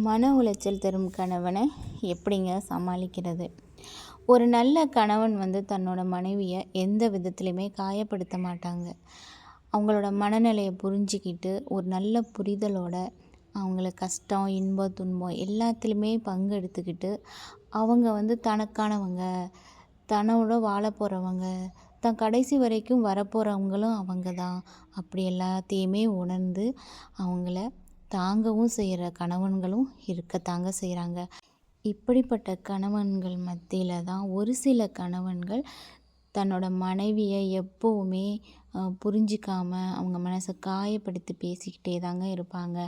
மன உளைச்சல் தரும் கணவனை எப்படிங்க சமாளிக்கிறது? ஒரு நல்ல கணவன் வந்து தன்னோட மனைவியை எந்த விதத்துலையுமே காயப்படுத்த மாட்டாங்க. அவங்களோட மனநிலையை புரிஞ்சிக்கிட்டு ஒரு நல்ல புரிதலோட அவங்கள கஷ்டம் இன்பம் துன்பம் எல்லாத்துலேயுமே பங்கெடுத்துக்கிட்டு அவங்க வந்து தனக்கானவங்க தன்னோட வாழ போகிறவங்க தான் கடைசி வரைக்கும் வரப்போகிறவங்களும் அவங்க தான் அப்படி எல்லாத்தையுமே உணர்ந்து அவங்கள தாங்கவும் செய்கிற கணவன்களும் இருக்கத்தாங்க செய்கிறாங்க இப்படிப்பட்ட கணவன்கள் மத்தியில் தான் ஒரு சில கணவன்கள் தன்னோட மனைவியை எப்போவுமே புரிஞ்சிக்காமல் அவங்க மனசை காயப்படுத்தி பேசிக்கிட்டே தாங்க இருப்பாங்க.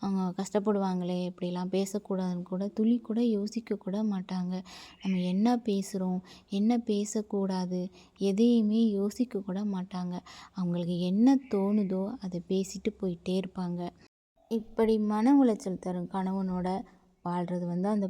அவங்க கஷ்டப்படுவாங்களே இப்படிலாம் பேசக்கூடாதுன்னு கூட துளி கூட யோசிக்க கூட மாட்டாங்க. நம்ம என்ன பேசுகிறோம் என்ன பேசக்கூடாது எதையுமே யோசிக்க கூட மாட்டாங்க. அவங்களுக்கு என்ன தோணுதோ அதை பேசிட்டு போயிட்டே இருப்பாங்க. இப்படி மன உளைச்சல் தரும் கணவனோட வாழ்கிறது வந்து அந்த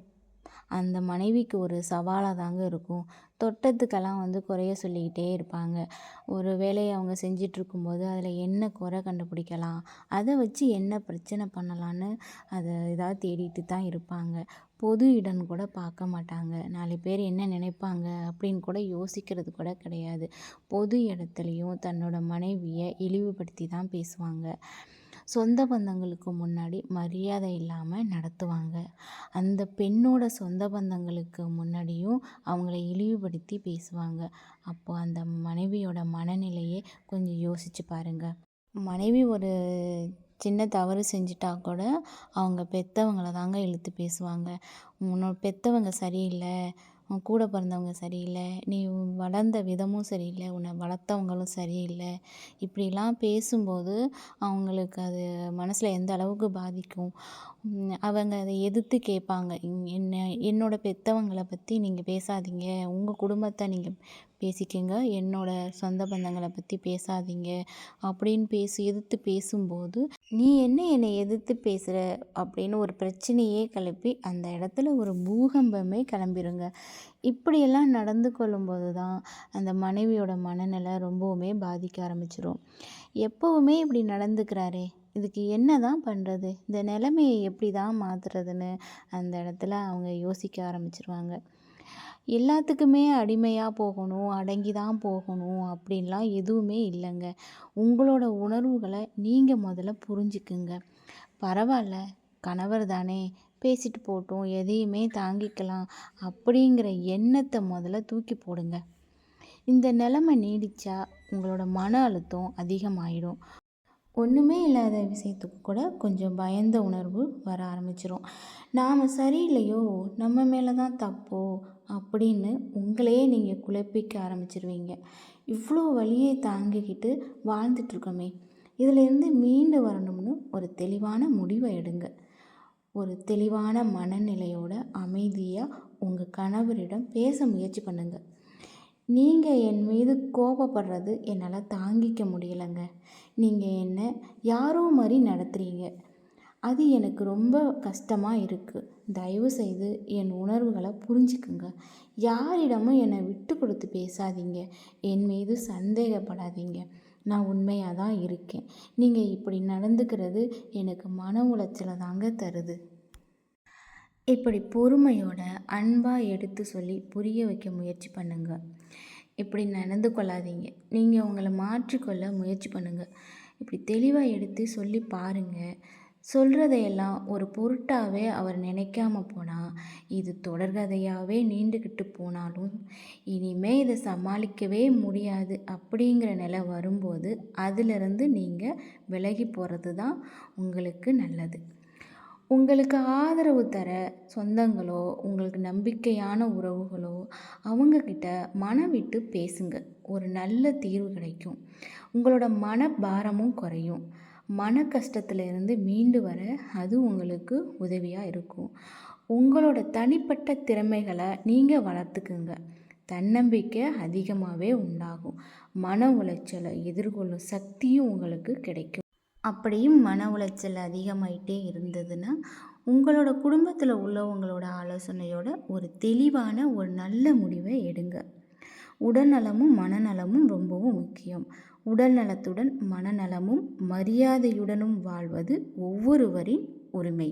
அந்த மனைவிக்கு ஒரு சவாலாக தாங்க இருக்கும். தொட்டத்துக்கெல்லாம் வந்து குறைய சொல்லிக்கிட்டே இருப்பாங்க. ஒரு வேலையை அவங்க செஞ்சிட்ருக்கும்போது அதில் என்ன குறை கண்டுபிடிக்கலாம்? அதை வச்சு என்ன பிரச்சனை பண்ணலான்னு அதை இதாக தேடிட்டு தான் இருப்பாங்க. பொது இடம் கூட பார்க்க மாட்டாங்க. நாலு பேர் என்ன நினைப்பாங்க அப்படின்னு கூட யோசிக்கிறது கூட கிடையாது. பொது இடத்துலையும் தன்னோட மனைவியை இழிவுபடுத்தி தான் பேசுவாங்க. சொந்த பந்தங்களுக்கு முன்னாடி மரியாதை இல்லாமல் நடத்துவாங்க. அந்த பெண்ணோட சொந்த பந்தங்களுக்கு முன்னாடியும் அவங்கள இழிவுபடுத்தி பேசுவாங்க. அப்போ அந்த மனைவியோட மனநிலையை கொஞ்சம் யோசித்து பாருங்கள் மனைவி ஒரு சின்ன தவறு செஞ்சிட்டா கூட அவங்க பெற்றவங்கள தாங்க இழுத்து பேசுவாங்க. உன்னோட பெற்றவங்க சரியில்லை. உன் கூட பிறந்தவங்க சரியில்லை நீ வளர்ந்த விதமும் சரியில்லை உன்னை வளர்த்தவங்களும் சரியில்லை. இப்படிலாம் பேசும்போது அவங்களுக்கு அது மனசில் எந்த அளவுக்கு பாதிக்கும்? அவங்க அதை எதிர்த்து கேட்பாங்க. என்ன என்னோட பெற்றவங்களை பற்றி நீங்கள் பேசாதீங்க. உங்கள் குடும்பத்தை நீங்கள் பேசிக்கங்க. என்னோட சொந்த பந்தங்களை பற்றி பேசாதீங்க. அப்படின்னு பேசி எதிர்த்து பேசும்போது நீ என்ன என்னை எதிர்த்து பேசுகிற அப்படின்னு ஒரு பிரச்சனையே கிளப்பி அந்த இடத்துல ஒரு பூகம்பமே கிளம்பிடுங்க இப்படியெல்லாம் நடந்து கொள்ளும்போது தான் அந்த மனைவியோட மனநிலை ரொம்பவுமே பாதிக்க ஆரம்பிச்சிடும் எப்போவுமே இப்படி நடந்துக்கிறாரே இதுக்கு என்ன தான் பண்ணுறது இந்த நிலைமையை எப்படி தான் மாற்றுறதுன்னு அந்த இடத்துல அவங்க யோசிக்க ஆரம்பிச்சிருவாங்க. எல்லாத்துக்குமே அடிமையாக போகணும் அடங்கி தான் போகணும் அப்படின்லாம் எதுவுமே இல்லைங்க. உங்களோட உணர்வுகளை நீங்கள் முதல்ல புரிஞ்சுக்குங்க. பரவாயில்ல கணவர் தானே பேசிட்டு போட்டோம் எதையுமே தாங்கிக்கலாம் அப்படிங்கிற எண்ணத்தை முதல்ல தூக்கி போடுங்க. இந்த நிலமை நீடித்தா உங்களோட மன அழுத்தம் அதிகமாகிடும் ஒன்றுமே இல்லாத விஷயத்துக்கு கூட கொஞ்சம் பயந்த உணர்வு வர ஆரம்பிச்சிடும் நாம் சரியில்லையோ நம்ம மேலே தான் தப்போ அப்படின்னு உங்களையே நீங்கள் குழப்பிக்க ஆரம்பிச்சிருவீங்க. இவ்வளோ வழியை தாங்கிக்கிட்டு வாழ்ந்துட்டுருக்கோமே இதிலேருந்து மீண்டு வரணும்னு ஒரு தெளிவான முடிவை எடுங்க. ஒரு தெளிவான மனநிலையோட அமைதியாக உங்கள் கணவரிடம் பேச முயற்சி பண்ணுங்கள் நீங்கள் என் மீது கோபப்படுறது என்னால் தாங்கிக்க முடியலைங்க. நீங்கள் என்னை யாரோ மாதிரி நடத்துகிறீங்க அது எனக்கு ரொம்ப கஷ்டமாக இருக்குது தயவு செய்து என் உணர்வுகளை புரிஞ்சுக்குங்க. யாரிடமும் என்னை விட்டு கொடுத்து பேசாதீங்க. என் மீது சந்தேகப்படாதீங்க. நான் உண்மையாக தான் இருக்கேன். நீங்கள் இப்படி நடந்துக்கிறது எனக்கு மன உளைச்சலை தாங்க தருது. இப்படி பொறுமையோட அன்பாக எடுத்து சொல்லி புரிய வைக்க முயற்சி பண்ணுங்கள் இப்படி நடந்து கொள்ளாதீங்க. நீங்கள் உங்களை மாற்றிக்கொள்ள முயற்சி பண்ணுங்கள் இப்படி தெளிவாக எடுத்து சொல்லி பாருங்கள் சொல்கிறதையெல்லாம் ஒரு பொருட்டாகவே அவர் நினைக்காம போனால் இது தொடர்கதையாகவே நீண்டுக்கிட்டு போனாலும் இனிமேல் இதை சமாளிக்கவே முடியாது அப்படிங்கிற நிலை வரும்போது அதிலிருந்து நீங்கள் விலகி போகிறது தான் உங்களுக்கு நல்லது. உங்களுக்கு ஆதரவு தர சொந்தங்களோ உங்களுக்கு நம்பிக்கையான உறவுகளோ அவங்கக்கிட்ட மனம் விட்டு பேசுங்க. ஒரு நல்ல தீர்வு கிடைக்கும். உங்களோட மன பாரமும் குறையும். மன கஷ்டத்திலிருந்து மீண்டு வர அது உங்களுக்கு உதவியாக இருக்கும். உங்களோட தனிப்பட்ட திறமைகளை நீங்கள் வளர்த்துக்குங்க. தன்னம்பிக்கை அதிகமாகவே உண்டாகும். மன உளைச்சலை எதிர்கொள்ளும் சக்தியும் உங்களுக்கு கிடைக்கும். அப்படியும் மன உளைச்சல் அதிகமாயிட்டே இருந்ததுன்னா உங்களோட குடும்பத்தில் உள்ளவங்களோட ஆலோசனையோட ஒரு தெளிவான ஒரு நல்ல முடிவை எடுங்க. உடல்நலமும் மனநலமும் ரொம்பவும் முக்கியம். உடல் நலத்துடன் மனநலமும் மரியாதையுடனும் வாழ்வது ஒவ்வொருவரின் உரிமை.